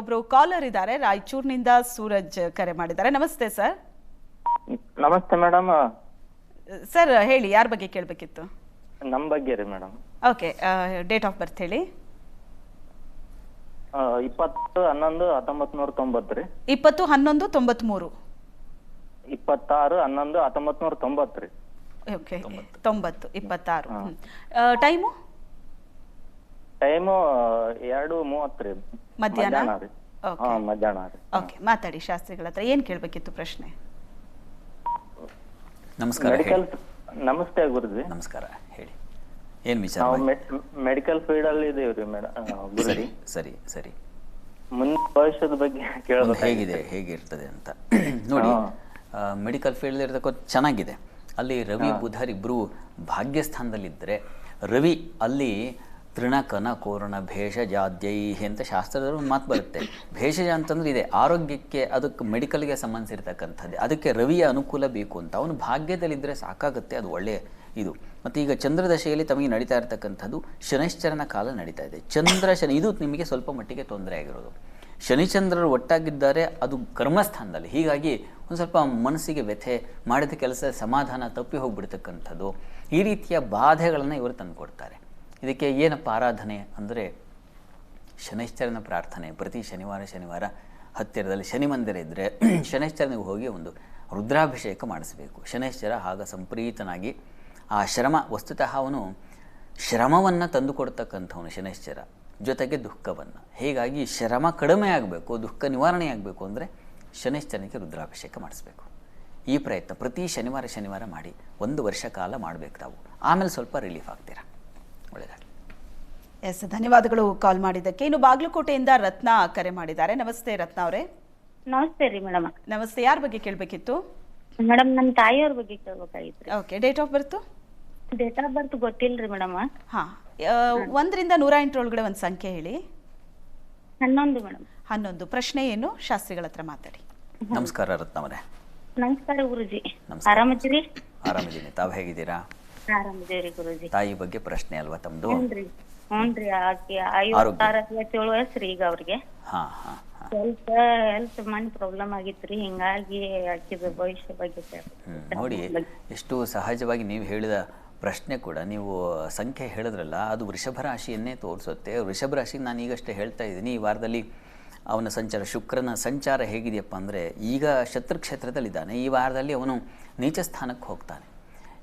ಒಬ್ರು ಕಾಲರ್ ಇದ್ದಾರೆ. ರಾಯಚೂರ್ನಿಂದ ಸೂರಜ್ ಕರೆ ಮಾಡಿದ್ದಾರೆ. ನಮಸ್ತೆ ಸರ್. ನಮಸ್ತೆ ಮೇಡಮ್. ಸರ್ ಹೇಳಿ ಯಾರ ಬಗ್ಗೆ ಕೇಳಬೇಕಿತ್ತು? ನಮ್ಮ ಬಗ್ಗೆ ರೀ madam. Okay date of birth ಹೇಳಿ. ಇಪ್ಪತ್ತು ಹನ್ನೊಂದು ಹತ್ತೊಂಬತ್ ನೂರ ತೊಂಬತ್ತು ರೀ. ಇಪ್ಪತ್ತು ಹನ್ನೊಂದು ತೊಂಬತ್ಮೂರು. ಇಪ್ಪತ್ತಾರು ಹನ್ನೊಂದು ಹತ್ತೊಂಬತ್ ನೂರ ತೊಂಬತ್ತು ರೀ. ಓಕೆ ತೊಂಬತ್ತು ಇಪ್ಪತ್ತಾರು. ಟೈಮು? ಟೈಮು ಎರಡು ಮೂವತ್ತು ರೀ ಮಧ್ಯಾಹ್ನ? ರೀ. Okay. ಹಾ ಮಧ್ಯಾಹ್ನ ರೀ. ಓಕೆ ಮಾತಾಡಿ ಶಾಸ್ತ್ರಿಗಳ ಹತ್ರ. ಏನ್ ಕೇಳಬೇಕಿತ್ತು ಪ್ರಶ್ನೆ? ನಮಸ್ಕಾರ ಮೆಡಿಕಲ್ ನಮಸ್ತೆ ಗುರುಜಿ. ನಮಸ್ಕಾರ ಹೇಳಿ. ಏನ್ ವಿಚಾರ ನಾವು ಮೆಡಿಕಲ್ ಫೀಲ್ಡ್ ಅಲ್ಲಿ ಇದೀವಿ ರೀ ಮೇಡಮ್ ಗುರುಜಿ. ಸರಿ ಸರಿ ಸರಿ. ಮುಂದೆ ಭವಿಷ್ಯದ ಬಗ್ಗೆ ಕೇಳೋದು ಕೇಳಬೇಕು ಹೇಗಿದೆ ಹೇಗಿರ್ತದೆ ಅಂತ. ನೋಡಿ ಮೆಡಿಕಲ್ ಫೀಲ್ಡ್ ಇರ್ತಕ್ಕ ಚೆನ್ನಾಗಿದೆ. ಅಲ್ಲಿ ರವಿ ಬುಧರ್ ಇಬ್ಬರು ಭಾಗ್ಯಸ್ಥಾನದಲ್ಲಿದ್ದರೆ ರವಿ ಅಲ್ಲಿ ತೃಣಕನ ಕೋರಣ ಭೇಷಜಾದ್ಯೈ ಅಂತ ಶಾಸ್ತ್ರದಲ್ಲಿ ಒಂದು ಮಾತು ಬರುತ್ತೆ. ಭೇಷಜ ಅಂತಂದ್ರೆ ಇದೆ, ಆರೋಗ್ಯಕ್ಕೆ ಅದಕ್ಕೆ ಮೆಡಿಕಲ್ಗೆ ಸಂಬಂಧಿಸಿರ್ತಕ್ಕಂಥದ್ದೇ. ಅದಕ್ಕೆ ರವಿಯ ಅನುಕೂಲ ಬೇಕು ಅಂತ. ಅವನು ಭಾಗ್ಯದಲ್ಲಿದ್ದರೆ ಸಾಕಾಗುತ್ತೆ, ಅದು ಒಳ್ಳೆಯ ಇದು. ಮತ್ತು ಈಗ ಚಂದ್ರದಶೆಯಲ್ಲಿ ತಮಗೆ ನಡೀತಾ ಇರತಕ್ಕಂಥದ್ದು ಶನಿಶ್ಚರನ ಕಾಲ ನಡೀತಾ ಇದೆ. ಚಂದ್ರ ಶನಿ, ಇದು ನಿಮಗೆ ಸ್ವಲ್ಪ ಮಟ್ಟಿಗೆ ತೊಂದರೆ ಆಗಿರೋದು. ಶನಿಚಂದ್ರರು ಒಟ್ಟಾಗಿದ್ದಾರೆ, ಅದು ಕರ್ಮಸ್ಥಾನದಲ್ಲಿ. ಹೀಗಾಗಿ ಒಂದು ಸ್ವಲ್ಪ ಮನಸ್ಸಿಗೆ ವ್ಯಥೆ ಮಾಡಿದ ಕೆಲಸ ಸಮಾಧಾನ ತಪ್ಪಿ ಹೋಗಿಬಿಡ್ತಕ್ಕಂಥದ್ದು. ಈ ರೀತಿಯ ಬಾಧೆಗಳನ್ನು ಇವರು ತಂದುಕೊಡ್ತಾರೆ. ಇದಕ್ಕೆ ಏನಪ್ಪ ಆರಾಧನೆ ಅಂದರೆ ಶನೈಶ್ಚರನ ಪ್ರಾರ್ಥನೆ. ಪ್ರತಿ ಶನಿವಾರ ಶನಿವಾರ ಹತ್ತಿರದಲ್ಲಿ ಶನಿ ಮಂದಿರ ಇದ್ದರೆ ಶನೈಶ್ಚರನಿಗೆ ಹೋಗಿ ಒಂದು ರುದ್ರಾಭಿಷೇಕ ಮಾಡಿಸಬೇಕು. ಶನೈಶ್ಚರ ಆಗ ಸಂಪ್ರೀತನಾಗಿ ಆ ಶ್ರಮ, ವಸ್ತುತಃ ಅವನು ಶ್ರಮವನ್ನು ತಂದುಕೊಡ್ತಕ್ಕಂಥವನು ಶನೈಶ್ಚರ. ಜೊತೆಗೆ ದುಃಖವನ್ನು. ಹೀಗಾಗಿ ಶ್ರಮ ಕಡಿಮೆ ಆಗಬೇಕು, ದುಃಖ ನಿವಾರಣೆ ಆಗಬೇಕು ಅಂದರೆ ಶನೈಶ್ಚರನಿಗೆ ರುದ್ರಾಭಿಷೇಕ ಮಾಡಿಸ್ಬೇಕು. ಈ ಪ್ರಯತ್ನ ಪ್ರತಿ ಶನಿವಾರ ಶನಿವಾರ ಮಾಡಿ ಒಂದು ವರ್ಷ ಕಾಲ ಮಾಡಬೇಕು ತಾವು. ಆಮೇಲೆ ಸ್ವಲ್ಪ ರಿಲೀಫ್ ಆಗ್ತೀರಾ? ಒಳ್ಳೆಯದಾಗಲಿ ಎಸ್ ಧನ್ಯವಾದಗಳು ಕಾಲ್ ಮಾಡಿದ್ದಕ್ಕೆ. ಇನ್ನು ಬಾಗಲಕೋಟೆಯಿಂದ ರತ್ನ ಕರೆ ಮಾಡಿದ್ದಾರೆ. ನಮಸ್ತೆ ರತ್ನ ಅವರೇ. ನಮಸ್ತೆ ರೀ ಮೇಡಮ್. ನಮಸ್ತೆ. ಯಾರ ಬಗ್ಗೆ ಕೇಳಬೇಕಿತ್ತು? ಮೇಡಮ್ ನನ್ನ ತಾಯಿಯವ್ರ ಬಗ್ಗೆ ಕೇಳಬೇಕಾಗಿತ್ತು okay date of birth? Date of birth ಗೊತ್ತಿಲ್ರಿ ಮೇಡಮ್. ಹಾ ಒಂದರಿಂದ ನೂರ ಎಂಟರೊಳಗಡೆ ಒಂದು ಸಂಖ್ಯೆ ಹೇಳಿ. ಹನ್ನೊಂದು ಮೇಡಮ್. ಹನ್ನೊಂದು. ಪ್ರಶ್ನೆ ಏನು? ಶಾಸ್ತ್ರಿಗಳ ಹತ್ರ ಮಾತಾಡಿ. ನಮಸ್ಕಾರ ರತ್ನವರೇ ನಮಸ್ಕಾರ ಗುರುಜಿ. ಆರಾಮದಿರಿ ಆರಾಮಿದ್ದೀನಿ. ತಾವು ಹೇಗಿದ್ದೀರಾ? ಆರಾಮದೇವ್ರಿ ಗುರುಜಿ. ತಾಯಿ ಬಗ್ಗೆ ಪ್ರಶ್ನೆ ಅಲ್ವಾ ತಮ್ದು? ಹ್ಞೂನ್ರಿ ಹ್ಞೂನ್ರಿ ಆಕೆ ಐವತ್ತಾರ ಐವತ್ತೇಳು ವಯಸ್ಸ್ರಿ ಈಗ ಅವ್ರಿಗೆ. ಹಾ ಹಾ ಹಾಂ. ಸ್ವಲ್ಪ ಹೆಲ್ತ್ ಮನಿ ಪ್ರಾಬ್ಲಮ್ ಆಗಿತ್ರಿ ಹಿಂಗಾಗಿ ಆಕಿದ ಭವಿಷ್ಯ ಬಗ್ಗೆ ಹ್ಮ್. ನೋಡಿ ಎಷ್ಟು ಸಹಜವಾಗಿ ನೀವು ಹೇಳಿದ ಪ್ರಶ್ನೆ ಕೂಡ ನೀವು ಸಂಖ್ಯೆ ಹೇಳಿದ್ರಲ್ಲ ಅದು ವೃಷಭ ರಾಶಿಯನ್ನೇ ತೋರಿಸುತ್ತೆ. ವೃಷಭ ರಾಶಿ ನಾನು ಈಗಷ್ಟೇ ಹೇಳ್ತಾ ಇದ್ದೀನಿ ಈ ವಾರದಲ್ಲಿ ಅವನ ಸಂಚಾರ ಶುಕ್ರನ ಸಂಚಾರ ಹೇಗಿದೆಯಪ್ಪ ಅಂದರೆ ಈಗ ಶತ್ರು ಕ್ಷೇತ್ರದಲ್ಲಿದ್ದಾನೆ ಈ ವಾರದಲ್ಲಿ ಅವನು ನೀಚ ಸ್ಥಾನಕ್ಕೆ ಹೋಗ್ತಾನೆ.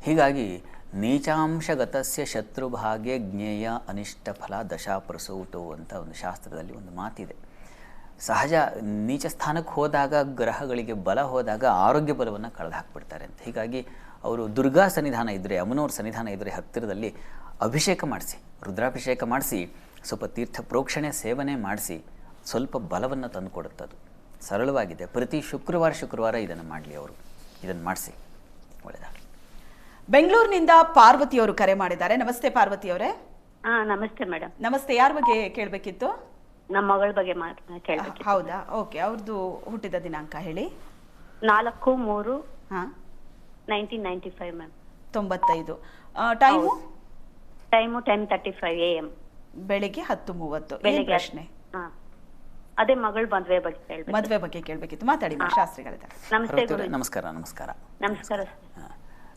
ಹೀಗಾಗಿ ನೀಚಾಂಶಗತಸ್ಯ ಶತ್ರುಭಾಗ್ಯ ಜ್ಞೇಯ ಅನಿಷ್ಟ ಫಲ ದಶಾ ಪ್ರಸೂತು ಅಂತ ಒಂದು ಶಾಸ್ತ್ರದಲ್ಲಿ ಒಂದು ಮಾತಿದೆ. ಸಹಜ ನೀಚ ಸ್ಥಾನಕ್ಕೆ ಹೋದಾಗ, ಗ್ರಹಗಳಿಗೆ ಬಲ ಹೋದಾಗ ಆರೋಗ್ಯ ಬಲವನ್ನು ಕಳೆದು ಹಾಕ್ಬಿಡ್ತಾರೆ ಅಂತ. ಹೀಗಾಗಿ ಅವರು ದುರ್ಗಾ ಸನ್ನಿಧಾನ ಇದ್ದರೆ ಅಮ್ಮನವ್ರ ಸನ್ನಿಧಾನ ಇದ್ದರೆ ಹತ್ತಿರದಲ್ಲಿ ಅಭಿಷೇಕ ಮಾಡಿಸಿ, ರುದ್ರಾಭಿಷೇಕ ಮಾಡಿಸಿ, ಸ್ವಲ್ಪ ತೀರ್ಥ ಪ್ರೋಕ್ಷಣೆ ಸೇವನೆ ಮಾಡಿಸಿ, ಸ್ವಲ್ಪ ಬಲವನ್ನು ತಂದುಕೊಡುತ್ತದು. ಸರಳವಾಗಿದೆ. ಪ್ರತಿ ಶುಕ್ರವಾರ ಶುಕ್ರವಾರ ಇದನ್ನು ಮಾಡಲಿ ಅವರು. ಇದನ್ನು ಮಾಡಿಸಿ. ಒಳ್ಳೆಯದಾಗಲಿ ಬೆಂಗಳೂರಿನಿಂದ ಪಾರ್ವತಿಯವರು ಕರೆ ಮಾಡಿದ್ದಾರೆ. ನಮಸ್ತೆ ಪಾರ್ವತಿಯವರೇ ಹಾ ನಮಸ್ತೆ ಮೇಡಮ್ ನಮಸ್ತೆ ಯಾರ ಬಗ್ಗೆ ಕೇಳಬೇಕಿತ್ತು? ನಮ್ಮ ಮಗಳ ಬಗ್ಗೆ ಹೌದಾ? ಓಕೆ ಅವ್ರದ್ದು ಹುಟ್ಟಿದ ದಿನಾಂಕ ಹೇಳಿ. ನಾಲ್ಕು ಮೂರು ಹಾ. Nineteen ninety five ma'am. ತೊಂಬತ್ತೈದು. Time? Time ten thirty five A M ಬೆಳಿಗ್ಗೆ ಹತ್ತು ಮೂವತ್ತು. ಬೆಳಿಗ್ಗೆ ಪ್ರಶ್ನೆ? ಹಾ. ಅದೇ ಮಗಳ ಮದುವೆ ಬಗ್ಗೆ ಮದುವೆ ಬಗ್ಗೆ ಕೇಳಬೇಕಿತ್ತು. ಮಾತಾಡಿ ಶಾಸ್ತ್ರಿಗಳಿದ್ದಾರೆ ನಮಸ್ತೆ ಗುರು ನಮಸ್ಕಾರ ನಮಸ್ಕಾರ. ನಮಸ್ಕಾರ.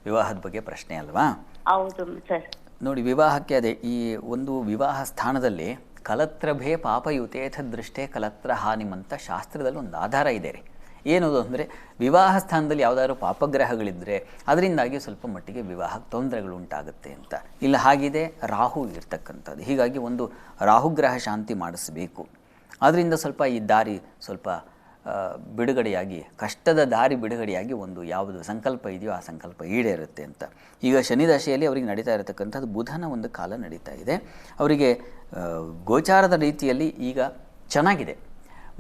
ವಿವಾಹದ ಬಗ್ಗೆ ಪ್ರಶ್ನೆ ಅಲ್ವಾ? ಹೌದು ಸರ್. ನೋಡಿ ವಿವಾಹಕ್ಕೆ ಅದೇ ಈ ಒಂದು ವಿವಾಹ ಸ್ಥಾನದಲ್ಲಿ ಕಲತ್ರಭೇ ಪಾಪಯುತೇಥ ದೃಷ್ಟೇ ಕಲತ್ರ ಹಾನಿಮಂತ ಶಾಸ್ತ್ರದಲ್ಲಿ ಒಂದು ಆಧಾರ ಇದೆ ರೀ. ಏನದು ಅಂದರೆ ವಿವಾಹ ಸ್ಥಾನದಲ್ಲಿ ಯಾವುದಾದ್ರು ಪಾಪಗ್ರಹಗಳಿದ್ದರೆ ಅದರಿಂದಾಗಿ ಸ್ವಲ್ಪ ಮಟ್ಟಿಗೆ ವಿವಾಹಕ್ಕೆ ತೊಂದರೆಗಳು ಉಂಟಾಗುತ್ತೆ ಅಂತ. ಇಲ್ಲ ಹಾಗಿದೆ ರಾಹು ಇರ್ತಕ್ಕಂಥದ್ದು. ಹೀಗಾಗಿ ಒಂದು ರಾಹುಗ್ರಹ ಶಾಂತಿ ಮಾಡಿಸಬೇಕು. ಅದರಿಂದ ಸ್ವಲ್ಪ ಈ ದಾರಿ ಸ್ವಲ್ಪ ಬಿಡುಗಡೆಯಾಗಿ, ಕಷ್ಟದ ದಾರಿ ಬಿಡುಗಡೆಯಾಗಿ ಒಂದು ಯಾವುದು ಸಂಕಲ್ಪ ಇದೆಯೋ ಆ ಸಂಕಲ್ಪ ಈಡೇರುತ್ತೆ ಅಂತ. ಈಗ ಶನಿ ದಶೆಯಲ್ಲಿ ಅವರಿಗೆ ನಡೀತಾ ಇರತಕ್ಕಂಥದ್ದು ಬುಧನ ಒಂದು ಕಾಲ ನಡೀತಾ ಇದೆ. ಅವರಿಗೆ ಗೋಚಾರದ ರೀತಿಯಲ್ಲಿ ಈಗ ಚೆನ್ನಾಗಿದೆ.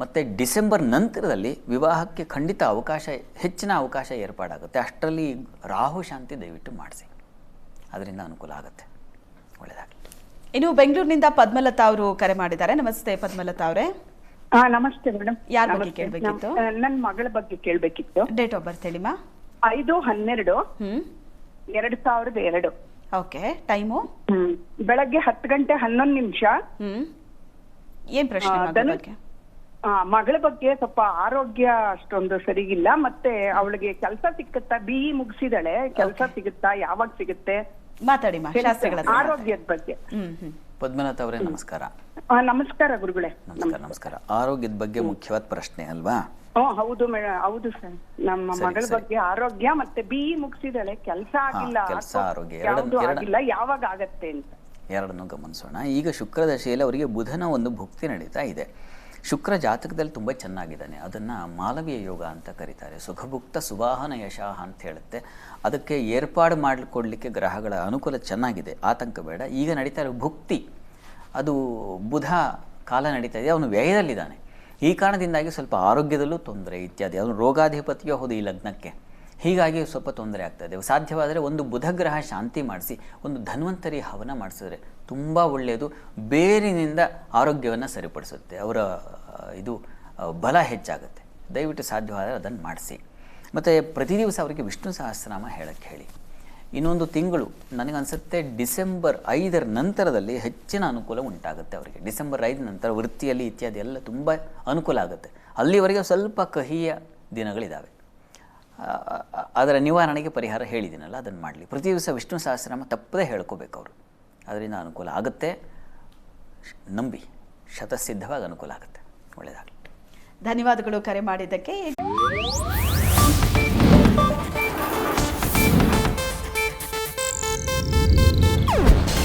ಮತ್ತು ಡಿಸೆಂಬರ್ ನಂತರದಲ್ಲಿ ವಿವಾಹಕ್ಕೆ ಖಂಡಿತ ಅವಕಾಶ, ಹೆಚ್ಚಿನ ಅವಕಾಶ ಏರ್ಪಾಡಾಗುತ್ತೆ. ಅಷ್ಟರಲ್ಲಿ ರಾಹು ಶಾಂತಿ ದಯವಿಟ್ಟು ಮಾಡಿಸಿ. ಅದರಿಂದ ಅನುಕೂಲ ಆಗುತ್ತೆ. ಒಳ್ಳೆಯದಾಗಲಿ. ಇನ್ನು ಬೆಂಗಳೂರಿನಿಂದ ಪದ್ಮಲತಾ ಅವರು ಕರೆ ಮಾಡಿದ್ದಾರೆ. ನಮಸ್ತೆ ಪದ್ಮಲತಾ ಅವರೇ. ಹಾ ನಮಸ್ತೆ ಮೇಡಮ್. ಯಾರ ಬಗ್ಗೆ ಕೇಳಬೇಕಿತ್ತು? ನನ್ನ ಮಗಳ ಬಗ್ಗೆ ಕೇಳ್ಬೇಕಿತ್ತು. ಡೇಟ್ ಆಫ್ ಬರ್ತ್ ಹೇಳಿಮಾ ಐದು ಹನ್ನೆರಡು. ಎರಡ್ ಸಾವಿರದ ಎರಡು. Okay time? ಬೆಳಗ್ಗೆ ಹತ್ತು ಗಂಟೆ ಹನ್ನೊಂದು ನಿಮಿಷ. ಏನ್ ಪ್ರಶ್ನೆ ಆ, ಮಗಳ ಬಗ್ಗೆ? ಆ, ಮಗಳ ಬಗ್ಗೆ ಸ್ವಲ್ಪ ಆರೋಗ್ಯ ಅಷ್ಟೊಂದು ಸರಿಗಿಲ್ಲ ಮತ್ತೆ ಅವಳಿಗೆ ಕೆಲಸ ಸಿಕ್ಕತ್ತಾ ಬಿ ಇ ಮುಗಿಸಿದಾಳೆ. ಕೆಲಸ ಸಿಗುತ್ತಾ ಯಾವಾಗ ಸಿಗುತ್ತೆ? ಮಾತಾಡಿ ಆರೋಗ್ಯದ ಬಗ್ಗೆ. ಪದ್ಮನಾಥ್ ಅವರೇ ನಮಸ್ಕಾರ. ನಮಸ್ಕಾರ ಗುರುಗಳೇ. ನಮಸ್ಕಾರ ನಮಸ್ಕಾರ. ಆರೋಗ್ಯದ ಬಗ್ಗೆ ಮುಖ್ಯವಾದ ಪ್ರಶ್ನೆ ಅಲ್ವಾ? ಹೌದು ಹೌದು ಸರ್. ನಮ್ಮ ಮಗಳ ಬಗ್ಗೆ ಆರೋಗ್ಯ ಮತ್ತೆ ಬಿ ಮುಗಿಸಿದಳೆ ಕೆಲಸ ಆಗಿಲ್ಲ. ಕೆಲಸ ಆರೋಗ್ಯ. ಆಗಿಲ್ಲ ಯಾವಾಗ ಆಗತ್ತೆ ಅಂತ. ಎರಡನ್ನೂ ಗಮನಿಸೋಣ. ಈಗ ಶುಕ್ರ ದಶೆಯಲ್ಲಿ ಅವರಿಗೆ ಬುಧನ ಒಂದು ಭುಕ್ತಿ ನಡೀತಾ ಇದೆ. ಶುಕ್ರ ಜಾತಕದಲ್ಲಿ ತುಂಬ ಚೆನ್ನಾಗಿದ್ದಾನೆ. ಅದನ್ನು ಮಾಲವೀಯ ಯೋಗ ಅಂತ ಕರೀತಾರೆ. ಸುಖಭುಕ್ತ ಸುವಾಹನ ಯಶಃ ಅಂತ ಹೇಳುತ್ತೆ. ಅದಕ್ಕೆ ಏರ್ಪಾಡು ಮಾಡಿಕೊಡ್ಲಿಕ್ಕೆ ಗ್ರಹಗಳ ಅನುಕೂಲ ಚೆನ್ನಾಗಿದೆ. ಆತಂಕ ಬೇಡ. ಈಗ ನಡೀತಾ ಇರೋ ಭುಕ್ತಿ ಅದು ಬುಧ ಕಾಲ ನಡೀತಾ ಇದೆ, ಅವನು ವ್ಯಯದಲ್ಲಿದ್ದಾನೆ. ಈ ಕಾರಣದಿಂದಾಗಿ ಸ್ವಲ್ಪ ಆರೋಗ್ಯದಲ್ಲೂ ತೊಂದರೆ ಇತ್ಯಾದಿ, ಅವನು ರೋಗಾಧಿಪತಿಯೋ ಹೌದು ಈ ಲಗ್ನಕ್ಕೆ. ಹೀಗಾಗಿ ಸ್ವಲ್ಪ ತೊಂದರೆ ಆಗ್ತದೆ ಸಾಧ್ಯವಾದರೆ ಒಂದು ಬುಧಗ್ರಹ ಶಾಂತಿ ಮಾಡಿಸಿ, ಒಂದು ಧನ್ವಂತರಿ ಹವನ ಮಾಡಿಸಿದ್ರೆ ತುಂಬ ಒಳ್ಳೆಯದು. ಬೇರಿನಿಂದ ಆರೋಗ್ಯವನ್ನು ಸರಿಪಡಿಸುತ್ತೆ, ಅವರ, ಇದು, ಬಲ ಹೆಚ್ಚಾಗುತ್ತೆ. ದಯವಿಟ್ಟು ಸಾಧ್ಯವಾದರೆ ಅದನ್ನು ಮಾಡಿಸಿ. ಮತ್ತು ಪ್ರತಿ ದಿವಸ ಅವರಿಗೆ ವಿಷ್ಣು ಸಹಸ್ರನಾಮ ಹೇಳಕ್ಕೆ ಹೇಳಿ. ಇನ್ನೊಂದು ತಿಂಗಳು, ನನಗನ್ಸುತ್ತೆ ಡಿಸೆಂಬರ್ ಐದರ ನಂತರದಲ್ಲಿ ಹೆಚ್ಚಿನ ಅನುಕೂಲ ಉಂಟಾಗುತ್ತೆ ಅವರಿಗೆ. ಡಿಸೆಂಬರ್ ಐದು ನಂತರ ವೃತ್ತಿಯಲ್ಲಿ ಇತ್ಯಾದಿ ಎಲ್ಲ ತುಂಬ ಅನುಕೂಲ ಆಗುತ್ತೆ. ಅಲ್ಲಿವರೆಗೆ ಸ್ವಲ್ಪ ಕಹಿಯ ದಿನಗಳಿದ್ದಾವೆ ಅದರ ನಿವಾರಣೆಗೆ ಪರಿಹಾರ ಹೇಳಿದ್ದೀನಲ್ಲ ಅದನ್ನು ಮಾಡಲಿ. ಪ್ರತಿ ದಿವಸ ವಿಷ್ಣು ಸಹಸ್ರನಾಮ ತಪ್ಪದೇ ಹೇಳ್ಕೋಬೇಕು ಅವರು. ಅದರಿಂದ ಅನುಕೂಲ ಆಗುತ್ತೆ. ನಂಬಿ, ಶತಸಿದ್ಧವಾಗಿ ಅನುಕೂಲ ಆಗುತ್ತೆ. ಒಳ್ಳೆಯದಾಗಲಿ ಧನ್ಯವಾದಗಳು ಕರೆ ಮಾಡಿದ್ದಕ್ಕೆ.